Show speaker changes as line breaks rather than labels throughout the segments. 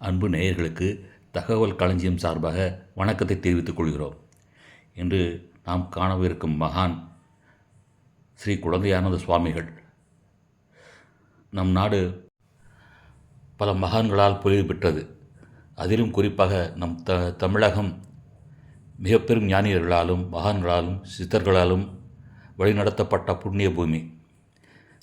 அன்பு நேயர்களுக்கு தகவல் களஞ்சியம் சார்பாக வணக்கத்தை தெரிவித்துக் கொள்கிறோம். இன்று நாம் காணவிருக்கும் மகான் ஸ்ரீ குழந்தையானந்த சுவாமிகள். நம் நாடு பல மகான்களால் புகழ் பெற்றது. அதிலும் குறிப்பாக நம் த தமிழகம் மிக பெரும் ஞானியர்களாலும் மகான்களாலும் சித்தர்களாலும் வழிநடத்தப்பட்ட புண்ணிய பூமி.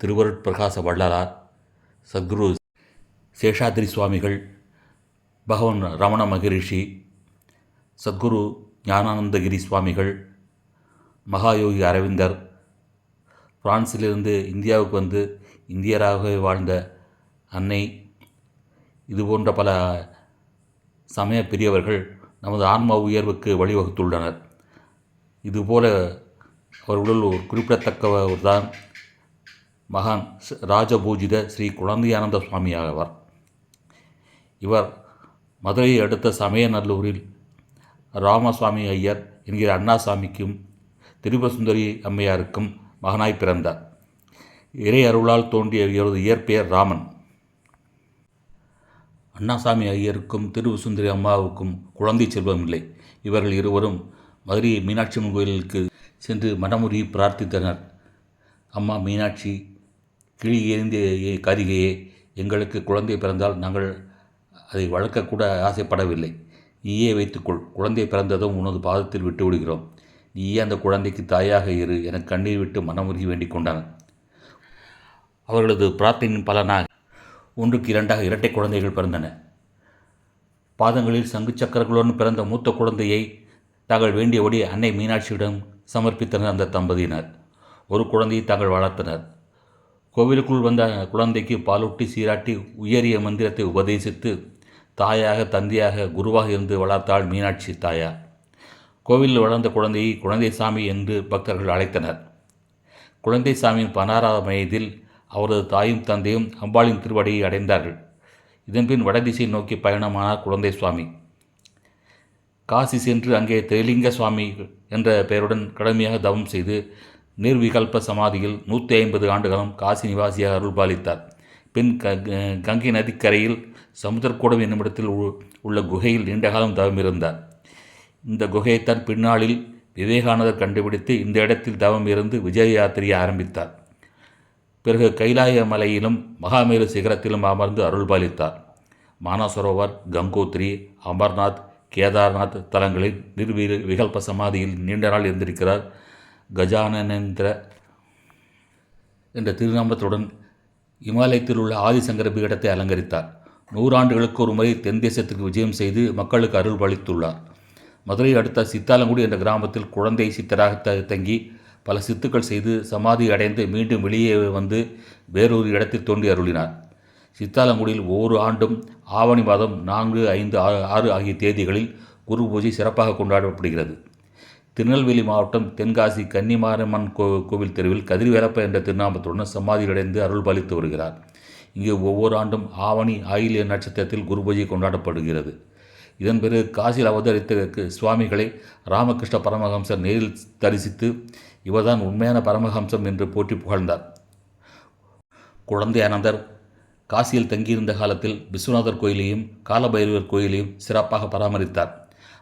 திருவருட்பிரகாச வள்ளலார் சத்குரு சேஷாத்ரி சுவாமிகள் பகவான் ரமண மகரிஷி சத்குரு ஞானானந்தகிரி சுவாமிகள் மகாயோகி அரவிந்தர் பிரான்சிலிருந்து இந்தியாவுக்கு வந்து இந்தியராகவே வாழ்ந்த அன்னை இது போன்ற பல சமய பெரியவர்கள் நமது ஆன்ம உயர்வுக்கு வழிவகுத்துள்ளனர். இதுபோல அவர்களுள் ஒரு குறிப்பிடத்தக்கவர் தான் மகான் ராஜபூஜித ஸ்ரீ குழந்தையானந்த சுவாமி ஆவார் இவர் மதுரையை அடுத்த சமயநல்லூரில் ராமசுவாமி ஐயர் என்கிற அண்ணாசாமிக்கும் திரிபசுந்தரி அம்மையாருக்கும் மகனாய் பிறந்தார். இறை அருளால் தோன்றிய இவரது இயற்பெயர் ராமன். அண்ணாசாமி ஐயருக்கும் திருவசுந்தரி அம்மாவுக்கும் குழந்தை செல்வம் இல்லை. இவர்கள் இருவரும் மதுரை மீனாட்சி அம்மன் கோயிலுக்கு சென்று மனமுறி பிரார்த்தித்தனர். அம்மா மீனாட்சி கிளி எறிந்த காரிகையே எங்களுக்கு குழந்தை பிறந்தால் நாங்கள் அதை வளர்க்கக்கூட ஆசைப்படவில்லை. நீயே வைத்துக்கொள். குழந்தை பிறந்ததும் உனது பாதத்தில் விட்டு விடுகிறோம். நீயே அந்த குழந்தைக்கு தாயாக இரு. என கண்ணீர் விட்டு மனமுருகி வேண்டிக் கொண்டான் அவர்களது பிரார்த்தனையின் பலனாக ஒன்றுக்கு இரண்டாக இரட்டை குழந்தைகள் பிறந்தன. பாதங்களில் சங்கு சக்கரங்களுடன் பிறந்த மூத்த குழந்தையை தாங்கள் வேண்டியபடி அன்னை மீனாட்சியிடம் சமர்ப்பித்தனர் அந்த தம்பதியினர். ஒரு குழந்தையை தாங்கள் வளர்த்தனர். கோவிலுக்குள் வந்த குழந்தைக்கு பாலூட்டி சீராட்டி உயரிய மந்திரத்தை உபதேசித்து தாயாக தந்தையாக குருவாக இருந்து வளர்த்தாள் மீனாட்சி தாயார். கோவிலில் வளர்ந்த குழந்தையை குழந்தை சாமி என்று பக்தர்கள் அழைத்தனர். குழந்தை சாமியின் பதினாறாம் வயதில் அவரது தாயும் தந்தையும் அம்பாளின் திருவடியை அடைந்தார்கள். இதன்பின் வடதிசை நோக்கி பயணமானார் குழந்தை சுவாமி காசி சென்று அங்கே திரிலிங்க சுவாமி என்ற பெயருடன் கடுமையாக தவம் செய்து நிர்விகல்ப சமாதியில் நூற்றி ஐம்பது ஆண்டுகளும் காசி நிவாசியாக அருள்பாலித்தார். பின் க கங்கை நதிக்கரையில் சமுத்திரக்கூடம் என்னுமிடத்தில் உ- உள்ள குகையில் நீண்டகாலம் தவம் இருந்தார். இந்த குகையைத்தான் பின்னாளில் விவேகானந்தர் கண்டுபிடித்து இந்த இடத்தில் தவம் இருந்து விஜய யாத்திரையை ஆரம்பித்தார். பிறகு கைலாய மலையிலும் மகாமேரு சிகரத்திலும் அமர்ந்து அருள்பாலித்தார். மானசரோவர் கங்கோத்ரி அமர்நாத் கேதார்நாத் தலங்களில் நிர்வி விகல்ப சமாதியில் நீண்ட நாள் இருந்திருக்கிறார் கஜானனேந்திர என்ற திருநாமத்துடன் இமாலயத்தில் உள்ள ஆதிசங்கர பீடத்தை அலங்கரித்தார். நூறாண்டுகளுக்கு ஒரு முறை தென் தேசத்துக்கு விஜயம் செய்து மக்களுக்கு அருள் அளித்துள்ளார் மதுரை அடுத்த சித்தாலங்குடி என்ற கிராமத்தில் குழந்தை சித்தராக த தங்கி பல சித்துக்கள் செய்து சமாதி அடைந்து மீண்டும் வெளியே வந்து வேறொரு இடத்தில் தோன்றி அருளினார். சித்தாலங்குடியில் ஒவ்வொரு ஆண்டும் ஆவணி மாதம் நான்கு ஐந்து ஆறு ஆறு ஆகிய தேதிகளில் குரு பூஜை சிறப்பாக கொண்டாடப்படுகிறது. திருநெல்வேலி மாவட்டம் தென்காசி கன்னிமாரம்மன் கோ கோவில் தெருவில் கதிர்வேலப்ப என்ற திருநாமத்துடன் சமாதியடைந்து அருள் பாலித்து வருகிறார். இங்கு ஒவ்வொரு ஆண்டும் ஆவணி ஆயிலிய நட்சத்திரத்தில் குருபூஜை கொண்டாடப்படுகிறது. இதன் பிறகு காசியில் அவதரித்த சுவாமிகளை ராமகிருஷ்ண பரமஹம்சர் நேரில் தரிசித்து இவர்தான் உண்மையான பரமஹம்சம் என்று போற்றி புகழ்ந்தார். குழந்தை அனந்தர் காசியில் தங்கியிருந்த காலத்தில் விஸ்வநாதர் கோயிலையும் காலபைரவர் கோயிலையும் சிறப்பாக பராமரித்தார்.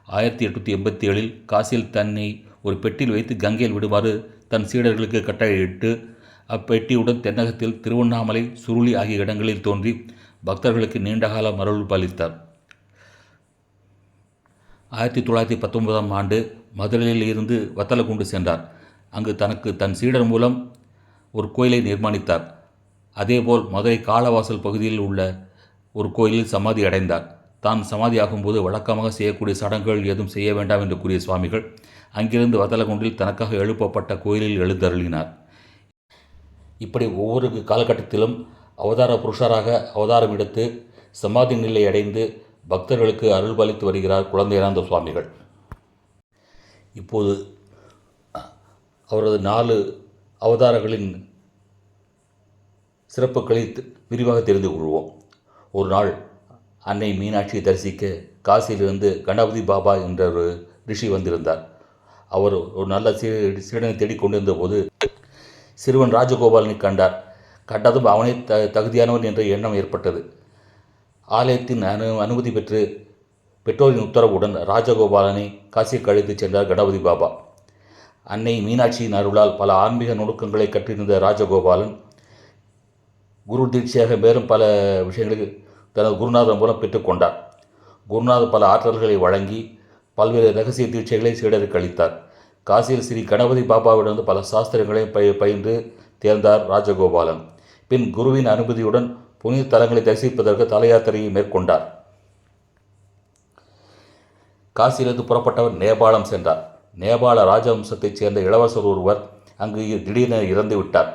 ஆயிரத்தி எட்நூற்றி எண்பத்தி ஏழில் காசியில் தன்னை ஒரு பெட்டியில் வைத்து கங்கையில் விடுமாறு தன் சீடர்களுக்கு கட்டளையிட்டு அப்பெட்டியுடன் தென்னகத்தில் திருவண்ணாமலை சுருளி ஆகிய இடங்களில் தோன்றி பக்தர்களுக்கு நீண்டகால அருள் அளித்தார் ஆயிரத்தி தொள்ளாயிரத்தி பத்தொன்பதாம் ஆண்டு மதுரையில் இருந்து வத்தலகுண்டு சென்றார். அங்கு தனக்கு தன் சீடர் மூலம் ஒரு கோயிலை நிர்மாணித்தார். அதேபோல் மதுரை காளவாசல் பகுதியில் உள்ள ஒரு கோயிலில் சமாதி அடைந்தார். தான் சமாதியாகும்போது வழக்கமாக செய்யக்கூடிய சடங்குகள் எதுவும் செய்ய வேண்டாம் என்று கூறிய சுவாமிகள் அங்கிருந்து வதலகுண்டில் தனக்காக எழுப்பப்பட்ட கோயிலில் எழுந்தருளினார். இப்படி ஒவ்வொரு காலகட்டத்திலும் அவதார புருஷராக அவதாரம் எடுத்து சமாதி நிலை அடைந்து பக்தர்களுக்கு அருள்பாலித்து வருகிறார் குழந்தையானந்த சுவாமிகள். இப்போது அவரது நாலு அவதாரங்களின் சிறப்புகளை விரிவாக தெரிந்து கொள்வோம். ஒரு நாள் அன்னை மீனாட்சியை தரிசிக்க காசியிலிருந்து கணபதி பாபா என்ற ஒரு ரிஷி வந்திருந்தார். அவர் ஒரு நல்ல சீ சீடனை தேடிக் கொண்டிருந்த போது சிறுவன் ராஜகோபாலனை கண்டார். கண்டதும் அவனே த தகுதியானவன் என்ற எண்ணம் ஏற்பட்டது. ஆலயத்தின் அனு அனுமதி பெற்று பெற்றோரின் உத்தரவுடன் ராஜகோபாலனை காசிக்கு அழைத்துச் சென்றார் கணபதி பாபா. அன்னை மீனாட்சியின் அருளால் பல ஆன்மீக நுணுக்கங்களை கற்றிருந்த ராஜகோபாலன் குரு தீட்சையாக மேலும் பல விஷயங்களுக்கு தனது குருநாதன் மூலம் பெற்றுக்கொண்டார் குருநாதர் பல ஆற்றல்களை வழங்கி பல்வேறு ரகசிய தீட்சைகளை சீடருக்கு அளித்தார். காசியில் ஸ்ரீ கணபதி பாபாவிடமிருந்து பல சாஸ்திரங்களை பய பயின்று தேர்ந்தார் ராஜகோபாலன். பின் குருவின் அனுமதியுடன் புனித தலங்களை தரிசிப்பதற்கு தலையாத்திரையை மேற்கொண்டார். காசியிலிருந்து புறப்பட்டவர் நேபாளம் சென்றார். நேபாள ராஜவம்சத்தைச் சேர்ந்த இளவரசர் ஒருவர் அங்கு திடீரென இறந்து விட்டார்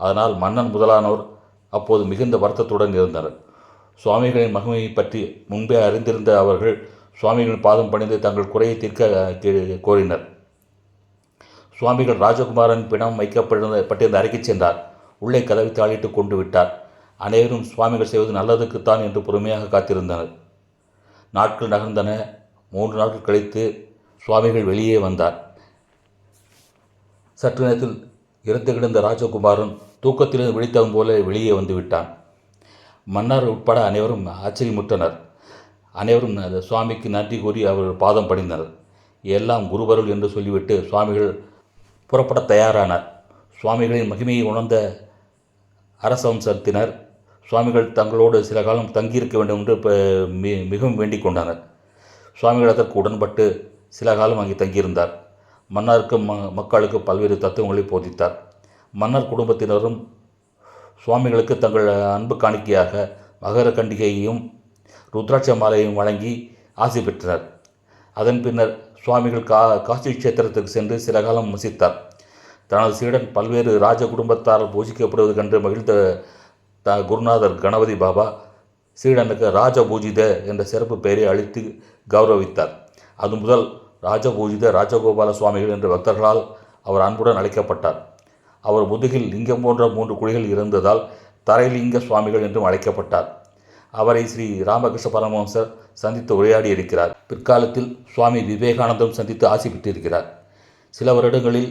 அதனால் மன்னன் முதலானோர் அப்போது மிகுந்த வருத்தத்துடன் இருந்தனர் சுவாமிகளின் மகிமையை பற்றி முன்பே அறிந்திருந்த அவர்கள் சுவாமிகளின் பாதம் பணிந்து தங்கள் குறையை தீர்க்க கே- கோரினர். சுவாமிகள் ராஜகுமாரன் பிணம் வைக்கப்பட்டிருந்த பட்டிருந்த அறைக்கு சென்றார். உள்ளே கதவை தாளிட்டு கொண்டு விட்டார். அனைவரும் சுவாமிகள் செய்வது நல்லதுக்குத்தான் என்று பொறுமையாக காத்திருந்தனர். நாட்கள் நகர்ந்தன. மூன்று நாட்கள் கழித்து சுவாமிகள் வெளியே வந்தார். சற்று நேரத்தில் இறந்து கிடந்த ராஜகுமாரன் தூக்கத்திலிருந்து விழித்தவன் போல வெளியே வந்து விட்டான். மன்னர் உட்பட அனைவரும் ஆச்சரியமுற்றனர். அனைவரும் சுவாமிக்கு நன்றி கூறி அவர் பாதம் படிந்தனர். எல்லாம் குருவருள் என்று சொல்லிவிட்டு சுவாமிகள் புறப்பட தயாரானார். சுவாமிகளின் மகிமையை உணர்ந்த அரசவம்சத்தினர் சுவாமிகள் தங்களோடு சில காலம் தங்கியிருக்க வேண்டும் என்று மி- மிகவும் வேண்டிக் கொண்டனர். சுவாமிகள் அதற்கு உடன்பட்டு சில காலம் அங்கே தங்கியிருந்தார். மன்னருக்கு ம மக்களுக்கு பல்வேறு தத்துவங்களை போதித்தார். மன்னர் குடும்பத்தினரும் சுவாமிகளுக்கு தங்கள் அன்பு காணிக்கையாக மகர கண்டிகையையும் ருத்ராட்ச மாலையும் வழங்கி ஆசை பெற்றனர் அதன் பின்னர் சுவாமிகள் கா காசி கஷேத்திரத்துக்கு சென்று சில காலம் வசித்தார். தனது சீடன் பல்வேறு ராஜ குடும்பத்தாரால் பூஜிக்கப்படுவது கண்டு மகிழ்ந்த த குருநாதர் கணபதி பாபா சீடனுக்கு ராஜ பூஜித என்ற சிறப்பு பெயரை அளித்து கௌரவித்தார். அது முதல் ராஜபூஜித ராஜகோபால சுவாமிகள் என்ற பக்தர்களால் அவர் அன்புடன் அழைக்கப்பட்டார். அவர் முதுகில் லிங்கம் போன்ற மூன்று குழிகள் இருந்ததால் தரைலிங்க சுவாமிகள் என்றும் அழைக்கப்பட்டார். அவரை ஸ்ரீ ராமகிருஷ்ண பரமஹம்சர் சந்தித்து உரையாடி இருக்கிறார் பிற்காலத்தில் சுவாமி விவேகானந்தம் சந்தித்து ஆசி பெற்றிருக்கிறார். சில வருடங்களில்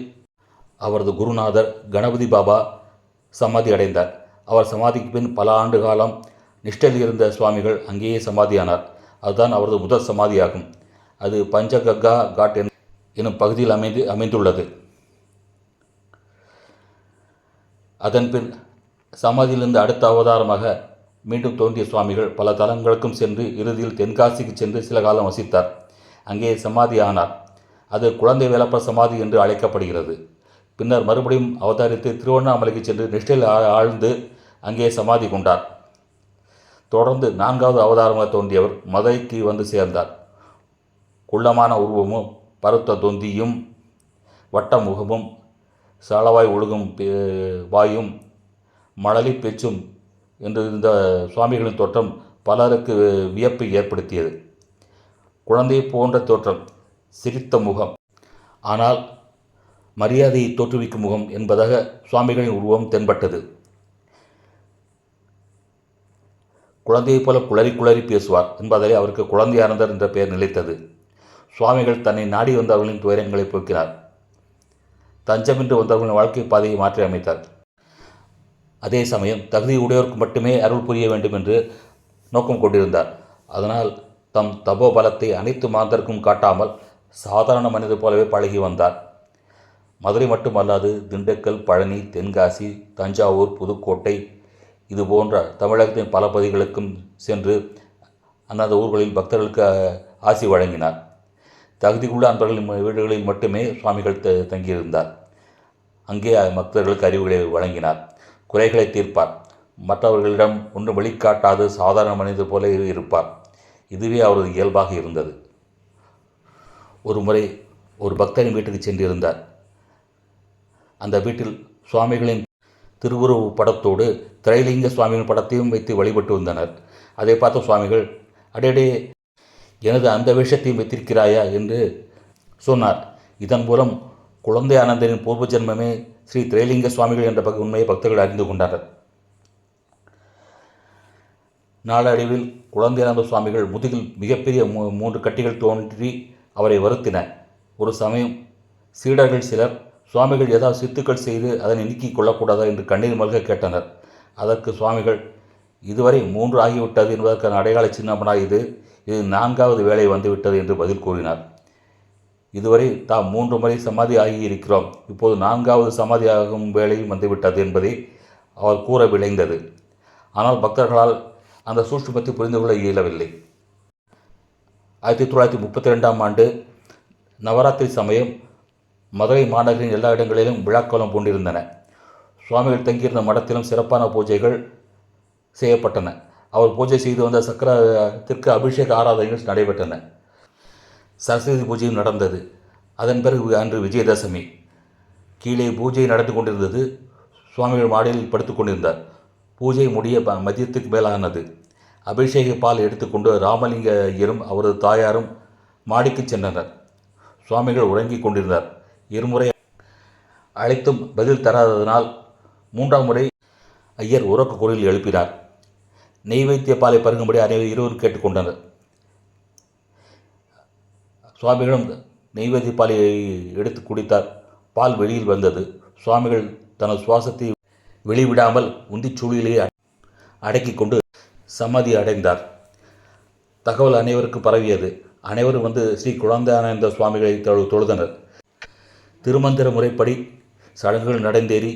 அவரது குருநாதர் கணபதி பாபா சமாதி அடைந்தார். அவர் சமாதிக்கு பின் பல ஆண்டு காலம் நிஷ்டையில் இருந்த சுவாமிகள் அங்கேயே சமாதியானார். அதுதான் அவரது முதல் சமாதியாகும். அது பஞ்சகங்கா காட் எனும் பகுதியில் அமைந்து அமைந்துள்ளது. அதன்பின் சமாதியிலிருந்து அடுத்த அவதாரமாக மீண்டும் தோன்றிய சுவாமிகள் பல தலங்களுக்கும் சென்று இறுதியில் தென்காசிக்கு சென்று சில காலம் வசித்தார். அங்கே சமாதி ஆனார் அது குழந்தை வேலப்ப சமாதி என்று அழைக்கப்படுகிறது. பின்னர் மறுபடியும் அவதாரித்து திருவண்ணாமலைக்கு சென்று நிஷ்டையில் ஆழ்ந்து அங்கே சமாதி கொண்டார். தொடர்ந்து நான்காவது அவதாரமாக தோன்றியவர் மதுரைக்கு வந்து சேர்ந்தார். குள்ளமான உருவமும் பருத்த தொந்தியும் வட்ட முகமும் சாலவாய் ஒழுகும் பே- வாயும் மணலி பேச்சும் என்று இந்த சுவாமிகளின் தோற்றம் பலருக்கு வியப்பை ஏற்படுத்தியது. குழந்தை போன்ற தோற்றம் சிரித்த முகம். ஆனால் மரியாதையை தோற்றுவிக்கும் முகம் என்பதாக சுவாமிகளின் உருவம் தென்பட்டது. குழந்தையைப் போல குளறி குளறி பேசுவார் என்பதாலே அவருக்கு குழந்தையானந்தர் என்ற பெயர் நிலைத்தது. சுவாமிகள் தன்னை நாடி வந்தவர்களின் துயரங்களை போக்கினார். தஞ்சமின்றி வந்தவர்களின் வாழ்க்கை பாதையை மாற்றி அமைத்தார். அதே சமயம் தகுதி உடையோருக்கு மட்டுமே அருள் புரிய வேண்டும் என்று நோக்கம் கொண்டிருந்தார். அதனால் தம் தபோ பலத்தை அனைத்து மாந்தருக்கும் காட்டாமல் சாதாரண மனிதர் போலவே பழகி வந்தார். மதுரை மட்டுமல்லாது திண்டுக்கல் பழனி தென்காசி தஞ்சாவூர் புதுக்கோட்டை இது போன்ற தமிழகத்தின் பல பகுதிகளுக்கும் சென்று அந்தந்த ஊர்களில் பக்தர்களுக்கு ஆசி வழங்கினார். தகுதிக்குள்ள அன்பர்களின் வீடுகளில் மட்டுமே சுவாமிகள் த தங்கியிருந்தார். அங்கே பக்தர்களுக்கு அறிவுகளை வழங்கினார். குறைகளை தீர்ப்பார். மற்றவர்களிடம் ஒன்றும் வெளிக்காட்டாது சாதாரண மனிதர் போல இருப்பார். இதுவே அவரது இயல்பாக இருந்தது. ஒரு முறை ஒரு பக்தரின் வீட்டுக்கு சென்றிருந்தார். அந்த வீட்டில் சுவாமிகளின் திருவுருவ படத்தோடு திரைலிங்க சுவாமிகள் படத்தையும் வைத்து வழிபட்டு வந்தனர். அதை பார்த்த சுவாமிகள் அடேடே எனது அந்த வேஷத்தையும் வைத்திருக்கிறாயா? என்று சொன்னார். இதன் மூலம் குழந்தை ஆனந்தரின் பூர்வ ஜென்மமே ஸ்ரீ திரைலிங்க சுவாமிகள் என்ற பக உண்மையை பக்தர்கள் அறிந்து கொண்டனர் நாளடைவில் குழந்தையானந்த சுவாமிகள் முதுகில் மிகப்பெரிய மூ மூன்று கட்டிகள் தோன்றி அவரை வருத்தின ஒரு சமயம் சீடர்கள் சிலர் சுவாமிகள் ஏதாவது சித்துக்கள் செய்து அதனை நீக்கிக் கொள்ளக்கூடாதா என்று கண்ணீர் மல்க கேட்டனர். அதற்கு சுவாமிகள் இதுவரை மூன்று ஆகிவிட்டது என்பதற்கான அடையாள சின்னமனாக இது. இது நான்காவது வேலை வந்துவிட்டது என்று பதில் கூறினார். இதுவரை தாம் மூன்று முறை சமாதி ஆகியிருக்கிறோம். இப்போது நான்காவது சமாதி ஆகும் வேலையும் வந்துவிட்டது என்பதை அவர் கூற விளைந்தது ஆனால் பக்தர்களால் அந்த சூட்சுமத்தை புரிந்து கொள்ள இயலவில்லை. ஆயிரத்தி தொள்ளாயிரத்தி முப்பத்தி ரெண்டாம் ஆண்டு நவராத்திரி சமயம் மதுரை மாநகரின் எல்லா இடங்களிலும் விழாக்கோலம் பூண்டிருந்தன. சுவாமிகள் தங்கியிருந்த மடத்திலும் சிறப்பான பூஜைகள் செய்யப்பட்டன. அவர் பூஜை செய்து வந்த சக்கரத்திற்கு அபிஷேக ஆராதனைகள் நடைபெற்றன. சரஸ்வதி பூஜையும் நடந்தது. அதன் பிறகு அன்று விஜயதசமி. கீழே பூஜை நடந்து கொண்டிருந்தது. சுவாமிகள் மாடியில் படுத்துக் கொண்டிருந்தார். பூஜை முடிய மதியத்துக்கு மேலானது. அபிஷேக பால் எடுத்துக்கொண்டு ராமலிங்க ஐயரும் அவரது தாயாரும் மாடிக்கு சென்றனர். சுவாமிகள் உறங்கிக் கொண்டிருந்தார். இருமுறை அழைத்தும் பதில் தராததனால் மூன்றாம் முறை ஐயர் உறக்க குரலில் எழுப்பினார். நெய்வேத்திய பாலை பருகும்படி அனைவரும் இருவரும் கேட்டுக்கொண்டனர். சுவாமிகளும் நெய்வேத்திய பாலை எடுத்து குடித்தார். பால் வெளியில் வந்தது. சுவாமிகள் தனது சுவாசத்தை வெளிவிடாமல் உந்திச்சூழிலேயே அடக்கிக் கொண்டு சமாதி அடைந்தார். தகவல் அனைவருக்கும் பரவியது. அனைவரும் வந்து ஸ்ரீ குழந்தையானந்த சுவாமிகளை தொழு தொழுதனர். திருமந்திர முறைப்படி சடங்குகள் நடந்தேறி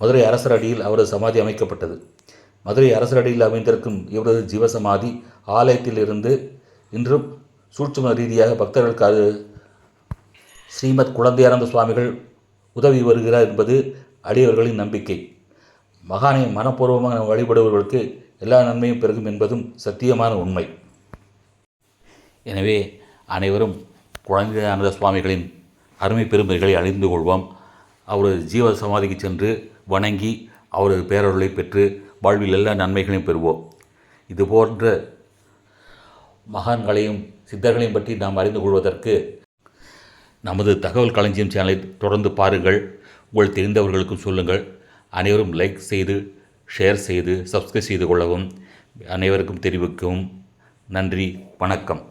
மதுரை அரசர் அடியில் அவரது சமாதி அமைக்கப்பட்டது. மதுரை அரசர் அடியில் அமைந்திருக்கும் இவரது ஜீவசமாதி ஆலயத்திலிருந்து இன்றும் சூட்சும ரீதியாக பக்தர்களுக்கு அது ஸ்ரீமத் குழந்தையானந்த சுவாமிகள் உதவி வருகிறார் என்பது அடியவர்களின் நம்பிக்கை. மகானை மனப்பூர்வமாக வழிபடுபவர்களுக்கு எல்லா நன்மையும் பெருகும் என்பதும் சத்தியமான உண்மை. எனவே அனைவரும் குழந்தையானந்த சுவாமிகளின் அருமை பெருமைகளை அறிந்து கொள்வோம். அவரது ஜீவ சமாதிக்கு சென்று வணங்கி அவரது பேரருளை பெற்று வாழ்வில் எல்லா நன்மைகளையும் பெறுவோம். இது போன்ற மகான்களையும் சித்தர்களையும் பற்றி நாம் அறிந்து கொள்வதற்கு நமது தகவல் களஞ்சியம் சேனலை தொடர்ந்து பாருங்கள். உங்கள் தெரிந்தவர்களுக்கும் சொல்லுங்கள். அனைவரும் லைக் செய்து ஷேர் செய்து சப்ஸ்கிரைப் செய்து கொள்ளவும். அனைவருக்கும் தெரிவிக்கவும் நன்றி வணக்கம்.